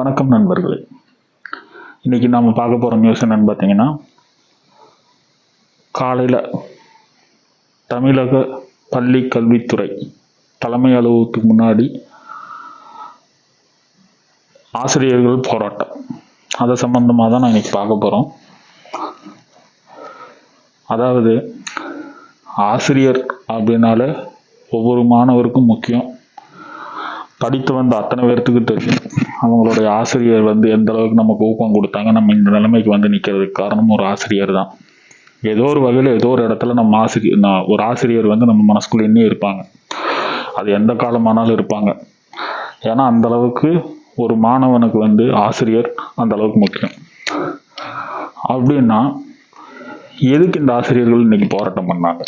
வணக்கம் நண்பர்களே. இன்னைக்கு நாம் பார்க்க போகிற நியூஸ் என்னன்னு பார்த்தீங்கன்னா காலையில் தமிழக பள்ளி கல்வித்துறை தலைமை அலுவலகத்துக்கு முன்னாடி ஆசிரியர்கள் போராட்டம். அது சம்பந்தமாக தான் நான் இன்றைக்கி பார்க்க போகிறோம் அதாவது ஆசிரியர் அப்படின்னால ஒவ்வொரு மாணவருக்கும் முக்கியம். படித்து வந்த அத்தனை பேர்த்துக்கு தெரியும். அவங்களுடைய ஆசிரியர் வந்து எந்த அளவுக்கு நமக்கு ஊக்கம் கொடுத்தாங்க நம்ம இந்த நிலைமைக்கு வந்து நிற்கிறதுக்கு காரணம் ஒரு ஆசிரியர் தான். ஏதோ ஒரு வகையில் ஏதோ ஒரு இடத்துல நம்ம ஆசிரியர் நான் ஒரு ஆசிரியர் வந்து நம்ம மனசுக்குள்ளே இன்னும் இருப்பாங்க. அது எந்த காலமானாலும் இருப்பாங்க. ஏன்னா அந்த அளவுக்கு ஒரு மாணவனுக்கு வந்து ஆசிரியர் அந்த அளவுக்கு முக்கியம். அப்படின்னா எதுக்கு இந்த ஆசிரியர்கள் இன்னைக்கு போராட்டம் பண்ணாங்க?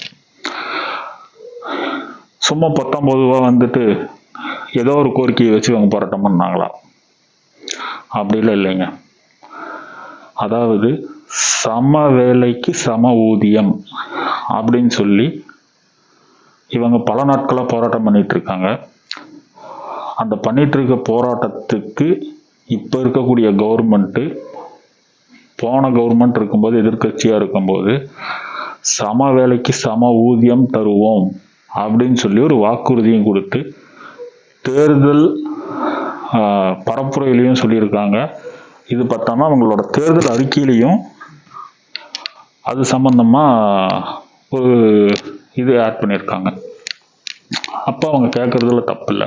சும்மா பத்தொன்பதுவா வந்துட்டு ஏதோ ஒரு கோரிக்கையை வச்சு அவங்க போராட்டம் பண்ணாங்களா? அப்படிலாம் இல்லைங்க. அதாவது சம வேலைக்கு சம ஊதியம் அப்படின்னு சொல்லி இவங்க பல நாட்களாக போராட்டம் பண்ணிட்டு இருக்காங்க. அந்த பண்ணிட்டு இருக்க போராட்டத்துக்கு இப்போ இருக்கக்கூடிய கவர்மெண்ட்டு போன கவர்மெண்ட் இருக்கும்போது எதிர்க்கட்சியாக இருக்கும்போது சம வேலைக்கு சம ஊதியம் தருவோம் அப்படின்னு சொல்லி ஒரு வாக்குறுதியும் கொடுத்து தேர்தல் பரப்புரையிலையும் சொல்லியிருக்காங்க. இது பார்த்தாம அவங்களோட தேர்தல் அறிக்கையிலையும் அது சம்பந்தமா ஒரு இது ஆட் பண்ணியிருக்காங்க. அப்போ அவங்க கேட்கறதுல தப்பு இல்லை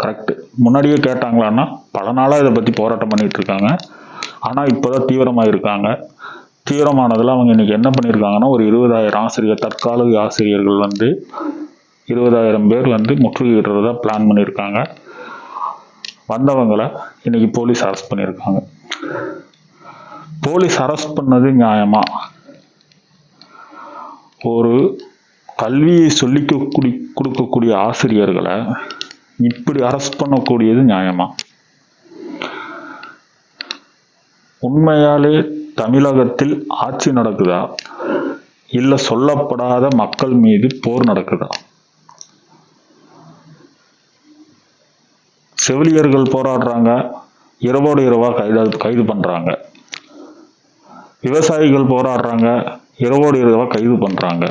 கரெக்டு முன்னாடியே கேட்டாங்களான்னா பல நாளாக இதை பற்றி போராட்டம் பண்ணிட்டு இருக்காங்க. ஆனால் இப்போதான் தீவிரமாக இருக்காங்க தீவிரமானதில் அவங்க இன்னைக்கு என்ன பண்ணியிருக்காங்கன்னா ஒரு இருபதாயிரம் ஆசிரியர் தற்காலிக ஆசிரியர்கள் வந்து இருபதாயிரம் பேர் வந்து முற்றுகையிடுறதா பிளான் பண்ணியிருக்காங்க. வந்தவங்களை இன்னைக்கு போலீஸ் அரெஸ்ட் பண்ணியிருக்காங்க. போலீஸ் அரெஸ்ட் பண்ணது நியாயமா? ஒரு கல்வியை சொல்லி கொடுக்கக்கூடிய ஆசிரியர்களை இப்படி அரெஸ்ட் பண்ணக்கூடியது நியாயமா? உண்மையாலே தமிழகத்தில் ஆட்சி நடக்குதா? இல்லை சொல்லப்படாத மக்கள் மீது போர் நடக்குதா? செவிலியர்கள் போராடுறாங்க. இரவோடு இரவாக கைது கைது பண்ணுறாங்க விவசாயிகள் போராடுறாங்க. இரவோடு இரவாக கைது பண்ணுறாங்க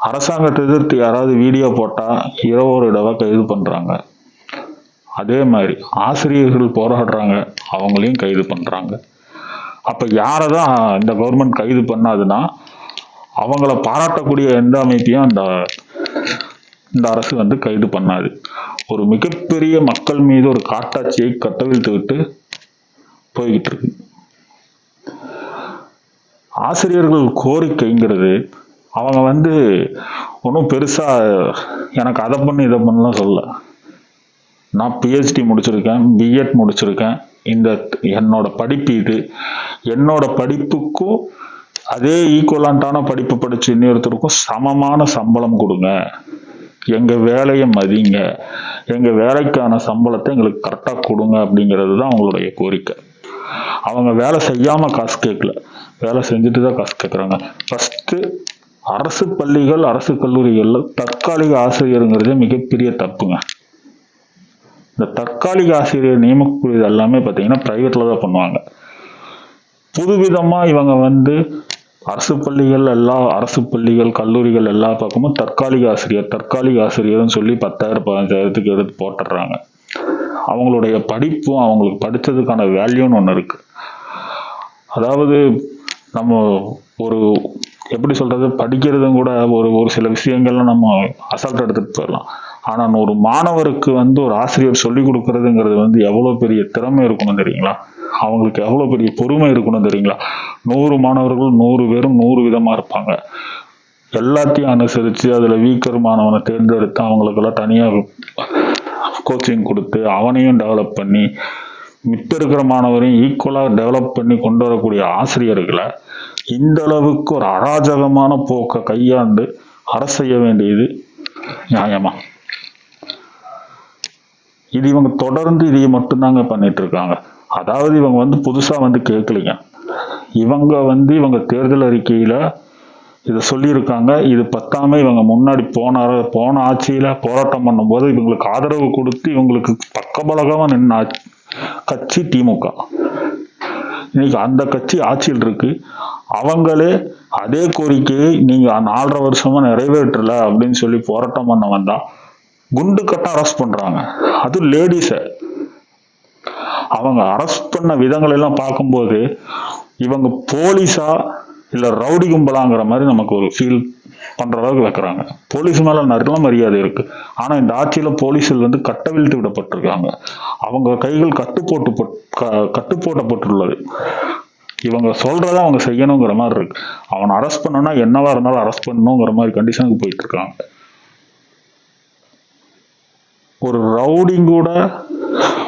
அரசாங்கத்தை எதிர்த்து யாராவது வீடியோ போட்டால் இரவோடு இடவாக கைது பண்ணுறாங்க அதே மாதிரி ஆசிரியர்கள் போராடுறாங்க. அவங்களையும் கைது பண்ணுறாங்க அப்போ யாரை தான் இந்த கவர்மெண்ட் கைது பண்ணாதுன்னா அவங்கள பாராட்டக்கூடிய எந்த அமைப்பையும் அந்த இந்த அரசு வந்து கைது பண்ணாது. ஒரு மிகப்பெரிய மக்கள் மீது ஒரு காட்டாட்சியை கட்டவிழ்த்து விட்டு போய்கிட்டு இருக்கு ஆசிரியர்கள் கோரிக்கைங்கிறது அவங்க வந்து ஒன்றும் பெருசாக எனக்கு அதை பண்ணு இதை பண்ணலாம் சொல்ல நான் பிஹெச்டி முடிச்சிருக்கேன் பிஎட் முடிச்சிருக்கேன். இந்த என்னோட படிப்பு இது. என்னோட படிப்புக்கும் அதே ஈக்குவலண்டான படிப்பு படிச்சு இன்னொருத்தருக்கும் சமமான சம்பளம் கொடுங்க. எங்கள் வேலையை மதிங்க. எங்கள் வேலைக்கான சம்பளத்தை எங்களுக்கு கரெக்டாக கொடுங்க அப்படிங்கிறது தான் அவங்களுடைய கோரிக்கை. அவங்க வேலை செய்யாமல் காசு கேட்கல. வேலை செஞ்சுட்டு தான் காசு கேட்குறாங்க. ஃபஸ்ட்டு அரசு பள்ளிகள் அரசு கல்லூரிகளில் தற்காலிக ஆசிரியருங்கிறதே மிகப்பெரிய தப்புங்க. இந்த தற்காலிக ஆசிரியர் நியமிக்கக்கூடியது எல்லாமே பார்த்தீங்கன்னா ப்ரைவேட்டில் தான் பண்ணுவாங்க. புதுவிதமாக இவங்க வந்து அரசு பள்ளிகள் எல்லா அரசு பள்ளிகள் கல்லூரிகள் எல்லா பக்கமும் தற்காலிக ஆசிரியர் தற்காலிக ஆசிரியர்னு சொல்லி பத்தாயிரம் பதினஞ்சாயிரத்துக்கு எடுத்து போட்டுடுறாங்க. அவங்களுடைய படிப்பும் அவங்களுக்கு படித்ததுக்கான வேல்யூன்னு ஒன்று இருக்கு. அதாவது நம்ம ஒரு எப்படி சொல்றது படிக்கிறதும் கூட ஒரு ஒரு சில விஷயங்கள்லாம் நம்ம அசால்ட் எடுத்துட்டு போயிடலாம். ஆனால் ஒரு மாணவருக்கு வந்து ஒரு ஆசிரியர் சொல்லி கொடுக்கறதுங்கிறது வந்து எவ்வளோ பெரிய திறமை இருக்கணும் தெரியுங்களா? அவங்களுக்கு எவ்வளவு பெரிய பொறுமை இருக்கணும் தெரியுங்களா? நூறு மாணவர்கள் நூறு பேரும் நூறு விதமா இருப்பாங்க. எல்லாத்தையும் அனுசரித்து அதுல வீக்கர் மாணவனை தேர்ந்தெடுத்து அவங்களுக்கெல்லாம் தனியாக கோச்சிங் கொடுத்து அவனையும் டெவலப் பண்ணி மித்த இருக்கிற மாணவரையும் ஈக்குவலாக டெவலப் பண்ணி கொண்டு வரக்கூடிய ஆசிரியர்களை இந்த அளவுக்கு ஒரு அராஜகமான போக்கை கையாண்டு அரசு செய்ய வேண்டியது நியாயமா? இது இவங்க தொடர்ந்து இதை மட்டும்தாங்க பண்ணிட்டு இருக்காங்க. அதாவது இவங்க வந்து புதுசாக வந்து கேட்கலைங்க. இவங்க வந்து இவங்க தேர்தல் அறிக்கையில் இதை சொல்லியிருக்காங்க. இது பத்தாம இவங்க முன்னாடி போன அர- போன ஆட்சியில் போராட்டம் பண்ணும்போது இவங்களுக்கு ஆதரவு கொடுத்து இவங்களுக்கு பக்கபலகமாக நின்ன கட்சி திமுக. இன்னைக்கு அந்த கட்சி ஆட்சியில் இருக்கு. அவங்களே அதே கோரிக்கையை நீங்கள் நாலரை வருஷமா நிறைவேற்றல அப்படின்னு சொல்லி போராட்டம் பண்ண வந்தா குண்டு கட்ட அரெஸ்ட் பண்ணுறாங்க அது லேடிஸை அவங்க அரெஸ்ட் பண்ண விதங்கள் எல்லாம் பார்க்கும்போது இவங்க போலீஸா இல்ல ரவுடி கும்பலாங்கிற மாதிரி நமக்கு ஒரு ஃபீல் பண்ற அளவுக்கு வைக்கிறாங்க. போலீஸ் மேல நல்ல மரியாதை இருக்கு. ஆனா இந்த ஆட்சியில போலீஸில் வந்து கட்டவிழ்த்து விடப்பட்டிருக்காங்க. அவங்க கைகள் கட்டு போட்டு கட்டு இவங்க சொல்றத அவங்க செய்யணுங்கிற மாதிரி இருக்கு. அவனை அரெஸ்ட் பண்ணனா என்னவா இருந்தாலும் அரெஸ்ட் பண்ணணுங்கிற மாதிரி கண்டிஷனுக்கு போயிட்டு இருக்காங்க. ஒரு ரவுடிங் கூட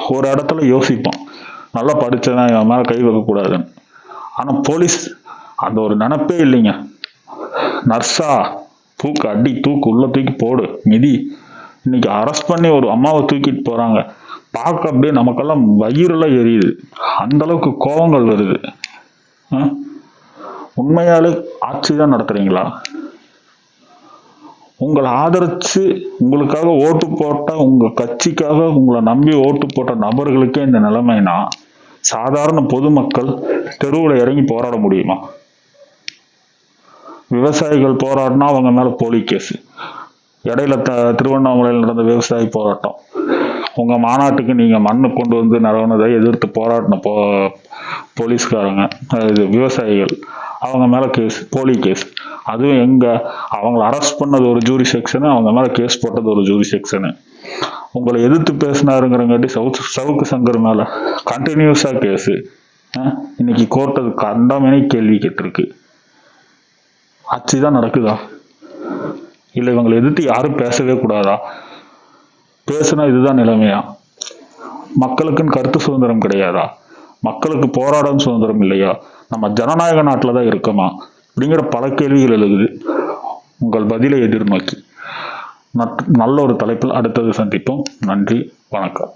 ஒரு இடத்துல யோசிப்பான். நல்லா படிச்சவன் இவன் மேலே கை வைக்கக்கூடாதுன்னு ஆனால் போலீஸ் அந்த ஒரு நினைப்பே இல்லைங்க. நர்ஸா தூக்கு அடி தூக்கு உள்ள தூக்கி போடு மிதி. இன்னைக்கு அரெஸ்ட் பண்ணி ஒரு அம்மாவை தூக்கிட்டு போகிறாங்க பார்க்க அப்படியே நமக்கெல்லாம் வயிறுலாம் எரியுது. அந்த அளவுக்கு கோபங்கள் வருது. ஆ? உண்மையாலே ஆட்சி தான் நடத்துகிறீங்களா உங்களை ஆதரிச்சு உங்களுக்காக ஓட்டு போட்ட உங்க கட்சிக்காக உங்களை நம்பி ஓட்டு போட்ட நபர்களுக்கே இந்த நிலைமைனா சாதாரண பொதுமக்கள் தெருவில் இறங்கி போராட முடியுமா? விவசாயிகள் போராடினா அவங்க மேல போலி கேஸ். இடையில த திருவண்ணாமலையில் நடந்த விவசாய போராட்டம். உங்க மாநாட்டுக்கு நீங்க மண்ணு கொண்டு வந்து நடவுனதை எதிர்த்து போராடின போ போலீஸ்காரங்க இது விவசாயிகள். அவங்க மேலே கேஸ் போலி கேஸ் அதுவும் எங்கே? அவங்கள அரெஸ்ட் பண்ணது ஒரு ஜூரி செக்ஷனு அவங்க மேலே கேஸ் போட்டது ஒரு ஜூரி செக்ஷனு உங்களை எதிர்த்து பேசினாருங்கிறங்காட்டி சவுத் சவுக்கு சங்கர் மேலே கண்டினியூஸாக கேஸு இன்னைக்கு கோர்ட் அது கண்டமேனே கேள்வி கேட்டிருக்கு. ஆட்சி தான் நடக்குதா? இல்லை இவங்களை எதிர்த்து யாரும் பேசவே கூடாதா? பேசுனா இதுதான் நிலைமையா? மக்களுக்குன்னு கருத்து சுதந்திரம் கிடையாதா? மக்களுக்கு போராடும் சுதந்திரம் இல்லையா? நம்ம ஜனநாயக நாட்டில் தான் இருக்கோமா? அப்படிங்கிற பல கேள்விகள் எழுது உங்கள் பதிலை எதிர்நோக்கி. நல்ல ஒரு தலைப்பில் அடுத்தது சந்திப்போம். நன்றி வணக்கம்.